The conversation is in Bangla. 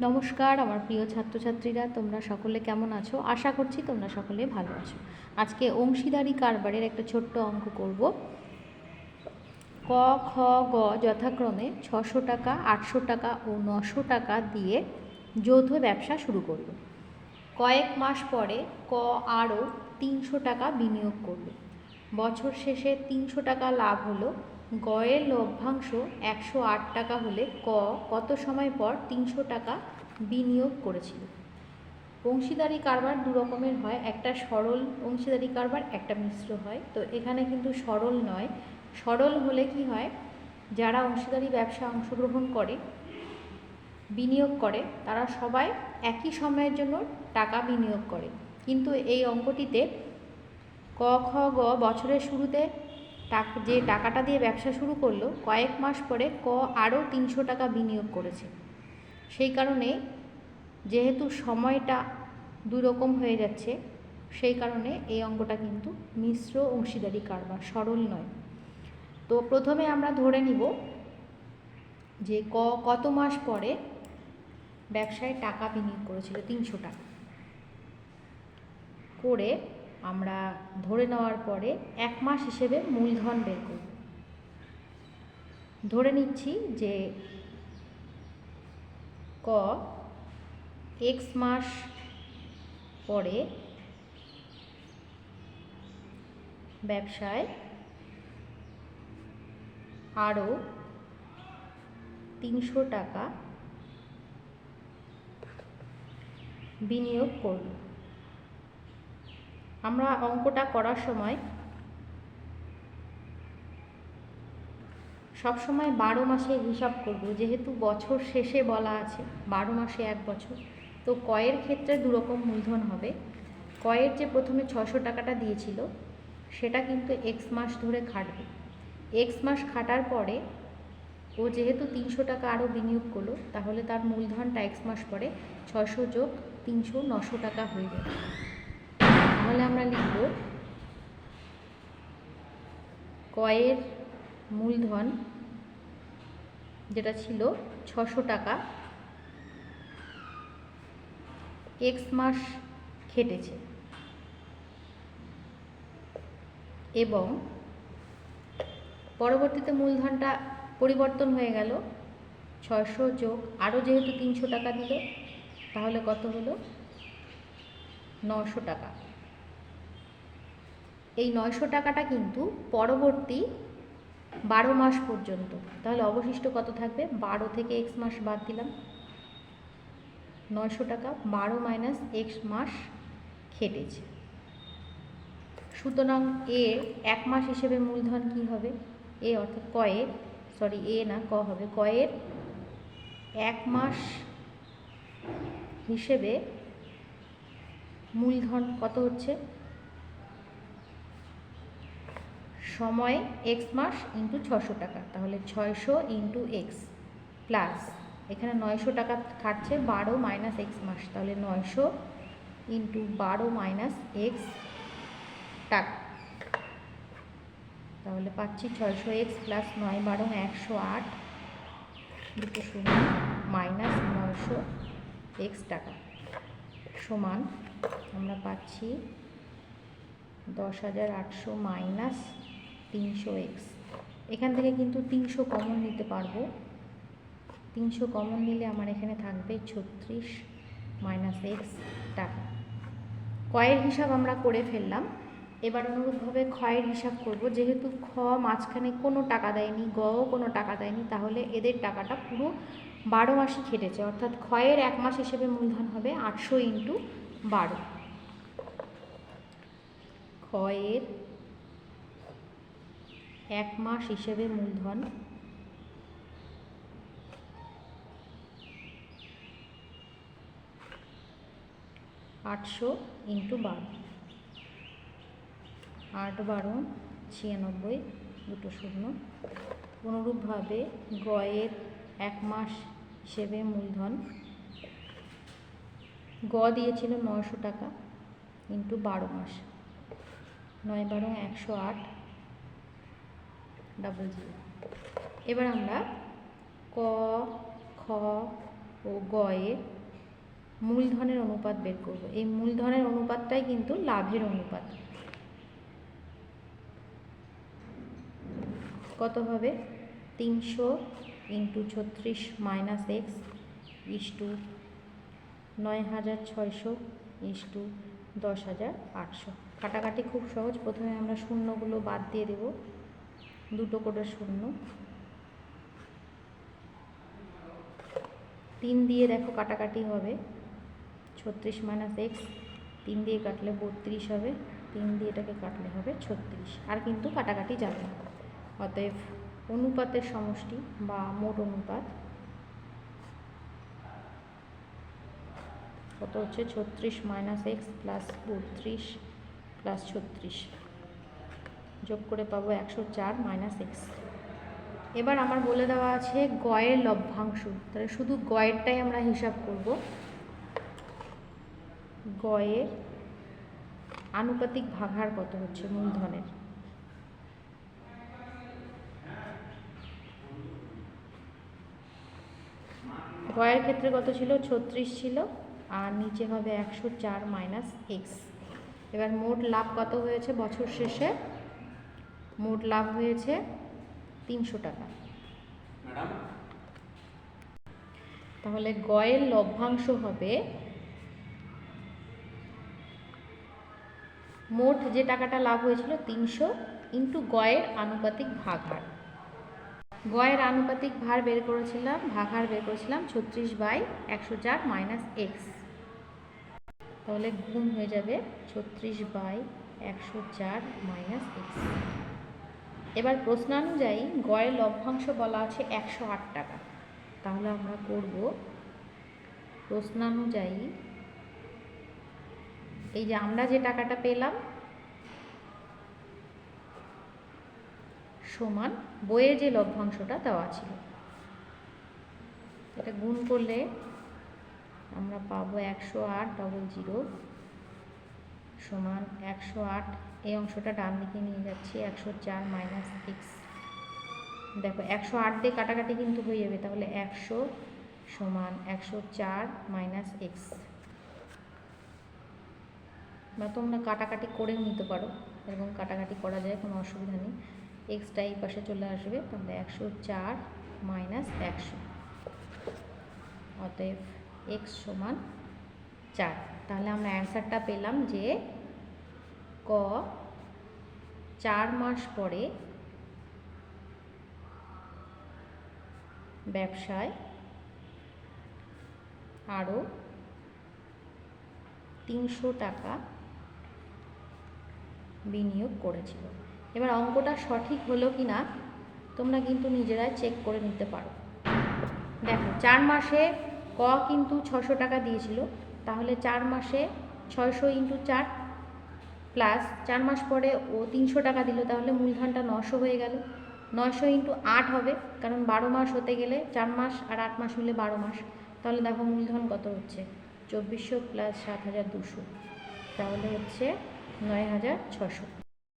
নমস্কার, আমার প্রিয় ছাত্রছাত্রীরা, তোমরা সকলে কেমন আছো? আশা করছি তোমরা সকলে ভালো আছো। আজকে অংশীদারি কারবারের একটা ছোট্ট অঙ্ক করব। ক, খ, গ যথাক্রমে ছশো টাকা, আটশো টাকা ও নশো টাকা দিয়ে যৌথ ব্যবসা শুরু করল কয়েক মাস পরে ক আরও তিনশো টাকা বিনিয়োগ করল বছর শেষে তিনশো টাকা লাভ হলো গয়ের লভ্যাংশ একশো আট টাকা হলে ক কত সময় পর তিনশো টাকা বিনিয়োগ করেছিল? অংশীদারি কারবার দু রকমের হয়, একটা সরল অংশীদারি কারবার, একটা মিশ্র হয়। তো এখানে কিন্তু সরল নয়। সরল হলে কি হয়? যারা অংশীদারি ব্যবসা অংশগ্রহণ করে, বিনিয়োগ করে, তারা সবাই একই সময়ের জন্য টাকা বিনিয়োগ করে। কিন্তু এই অঙ্কটিতে ক, খ, গ বছরের শুরুতে যে টাকাটা দিয়ে ব্যবসা শুরু করল, কয়েক মাস পরে ক আরও তিনশো টাকা বিনিয়োগ করেছে। সেই কারণে যেহেতু সময়টা দুই রকম হয়ে যাচ্ছে, সেই কারণে এই অঙ্কটা কিন্তু মিশ্র অংশীদারি কারবার, সরল নয়। তো প্রথমে আমরা ধরে নিব যে ক, কত মাস পরে ব্যবসায় টাকা বিনিয়োগ করেছিল, তিনশো টাকা। করে আমরা ধরে নেওয়ার পরে এক মাস হিসেবে মূলধন বের করব। ধরে নিচ্ছি যে ক এক্স মাস পরে ব্যবসায় আরও তিনশো টাকা বিনিয়োগ করব। আমরা অঙ্কটা করার সময় সব সময় বারো মাসে হিসাব করব, যেহেতু বছর শেষে বলা আছে, বারো মাসে এক বছর। তো কয়ের ক্ষেত্রে দুরকম মূলধন হবে। কয়ের যে প্রথমে ছশো টাকাটা দিয়েছিল, সেটা কিন্তু এক্স মাস ধরে খাটবে। এক্স মাস খাটার পরে ও যেহেতু তিনশো টাকা আরও বিনিয়োগ করল, তাহলে তার মূলধনটা এক্স মাস পরে ছশো যোগ তিনশো নশো টাকা হয়ে যাবে। তাহলে আমরা লিখব কয়ের মূলধন যেটা ছিল ছশো টাকা। এক্স মাস খেটেছে। এবং পরবর্তীতে মূলধনটা পরিবর্তন হয়ে গেল। ছয়শো যোগ আরও যেহেতু তিনশো টাকা দিল, তাহলে কত হলো? নশো টাকা। এই নয়শো টাকাটা কিন্তু পরবর্তী বারো মাস পর্যন্ত। তাহলে অবশিষ্ট কত থাকবে? বারো থেকে এক্স মাস বাদ দিলাম। নয়শো টাকা, বারো মাইনাস এক্স মাস খেটেছে। সুতরাং এ এক মাস হিসেবে মূলধন কি হবে? এ অর্থাৎ কয়ের সরি এ না, ক হবে। কয়ের এক মাস হিসেবে মূলধন কত হচ্ছে? সময় এক্স মাস ইন্টু ছশো টাকা, তাহলে ছয়শো ইন্টু এক্স প্লাস এখানে নয়শো টাকা খাটছে, বারো মাইনাস এক্স মাস, তাহলে নয়শো ইন্টু বারো মাইনাস এক্স টাকা। তাহলে পাচ্ছি ছয়শো এক্স প্লাস নয় বারো, একশো আট, দুটো শূন্য মাইনাস নয়শো এক্স টাকা। সমান আমরা পাচ্ছি দশ হাজার আটশো মাইনাস তিনশো এক্স। এখান থেকে কিন্তু তিনশো কমন নিতে পারব। তিনশো কমন নিলে আমার এখানে থাকবে ছত্রিশ মাইনাস এক্স টাকা। কয়ের হিসাব আমরা করে ফেললাম। এবার অনুরূপভাবে ক্ষয়ের হিসাব করব। যেহেতু খ মাঝখানে কোনো টাকা দেয়নি গও কোনো টাকা দেয়নি, তাহলে এদের টাকাটা পুরো বারো মাসই খেটেছে। অর্থাৎ ক্ষয়ের এক মাস হিসেবে মূলধন হবে আটশো ইন্টু বারো। ক্ষয়ের এক মাস হিসেবে মূলধন। আটশো ইন্টু বারো। আট বারো ছিয়ানব্বই দুটো শূন্য। অনুরূপভাবে গয়ের এক মাস হিসেবে মূলধন। গ দিয়েছিল নয়শো টাকা ইন্টু বারো মাস। নয় বারো একশো আট। ডাবল জিরো এবার আমরা ক, খ ও গয়ের মূলধনের অনুপাত বের করব। এই মূলধনের অনুপাতটাই কিন্তু লাভের অনুপাত। কত হবে? তিনশো ইন্টু ছত্রিশ মাইনাস এক্স ইস টু নয় হাজার ছয়শো ইস টু দশ হাজার আটশো। কাটাকাটি খুব সহজ। প্রথমে আমরা শূন্যগুলো বাদ দিয়ে দেব। দুটো করে শূন্য। তিন দিয়ে দেখো কাটাকাটি হবে। ছত্রিশ মাইনাস এক্স তিন দিয়ে কাটলে বত্রিশ হবে। তিন দিয়ে এটাকে কাটলে হবে ছত্রিশ। আর কিন্তু কাটাকাটি যাবে না। অতএব অনুপাতের সমষ্টি বা মোট অনুপাত কত হচ্ছে? ছত্রিশ মাইনাস এক্স প্লাস বত্রিশ প্লাস ছত্রিশ। যোগ করে পাবো একশো চার মাইনাস এক্স এবার আমার বলে দেওয়া আছে গয়ের লভ্যাংশ। তাহলে শুধু গয়েরটাই আমরা হিসাব করব। গয়ের আনুপাতিক ভাগার কত হচ্ছে মূলধনের? গয়ের ক্ষেত্রে কত ছিল? ছত্রিশ ছিল। আর নিচে হবে একশো চার মাইনাস এক্স এবার মোট লাভ কত হয়েছে বছর শেষে? মোট লাভ হয়েছে তিনশো টাকা। তাহলে গয়ের লভ্যাংশ হবে মোট যে টাকাটা লাভ হয়েছিল তিনশো ইন্টু গয়ের আনুপাতিক ভাগহার গয়ের আনুপাতিক ভার বের করেছিলাম ভাগহার বের করেছিলাম ছত্রিশ বাই একশো চার মাইনাস এক্স। তাহলে গুণ হয়ে যাবে ছত্রিশ বাই একশো চার মাইনাস এক্স। এবার প্রশ্নানুযায়ী গয়ের লভ্যাংশ বলা আছে একশো আট টাকা। তাহলে আমরা করব প্রশ্নানুযায়ী। এই যে আমরা যে টাকাটা পেলাম সমান বইয়ে যে লভ্যাংশটা দেওয়া ছিল। এটা গুণ করলে আমরা পাবো একশো আট ডবল জিরো সমান একশো আট। এই অংশটা ডান দিকে নিয়ে যাচ্ছি, একশো চার মাইনাস এক্স দেখো, একশো আট দিয়ে কাটাকাটি কিন্তু হয়ে যাবে, তাহলে একশো সমান একশো চার মাইনাস এক্স বা তোমরা কাটাকাটি করেও নিতে পারো এবং কাটাকাটি করা যায়, কোনো অসুবিধা নেই। এক্সটা এই পাশে চলে আসবে, তাহলে একশো চার মাইনাস একশো। অতএব এক্স সমান চার। তাহলে আমরা অ্যান্সারটা পেলাম যে ক, চার মাস পরে ব্যবসায় আরও তিনশো টাকা বিনিয়োগ করেছিল। এবার অঙ্কটা সঠিক হলো কি না, তোমরা কিন্তু নিজেরাই চেক করে নিতে পারো। দেখো, চার মাসে ক কিন্তু ছশো টাকা দিয়েছিল, তাহলে চার মাসে ছয়শো ইন্টু চার প্লাস চার মাস পরে ও তিনশো টাকা দিল, তাহলে মূলধনটা নশো হয়ে গেল। নশো ইন্টু আট হবে, কারণ বারো মাস হতে গেলে চার মাস আর আট মাস মিলে বারো মাস। তাহলে দেখো মূলধন কত হচ্ছে? চব্বিশশো প্লাস সাত হাজার দুশো। তাহলে হচ্ছে নয় হাজার ছশো।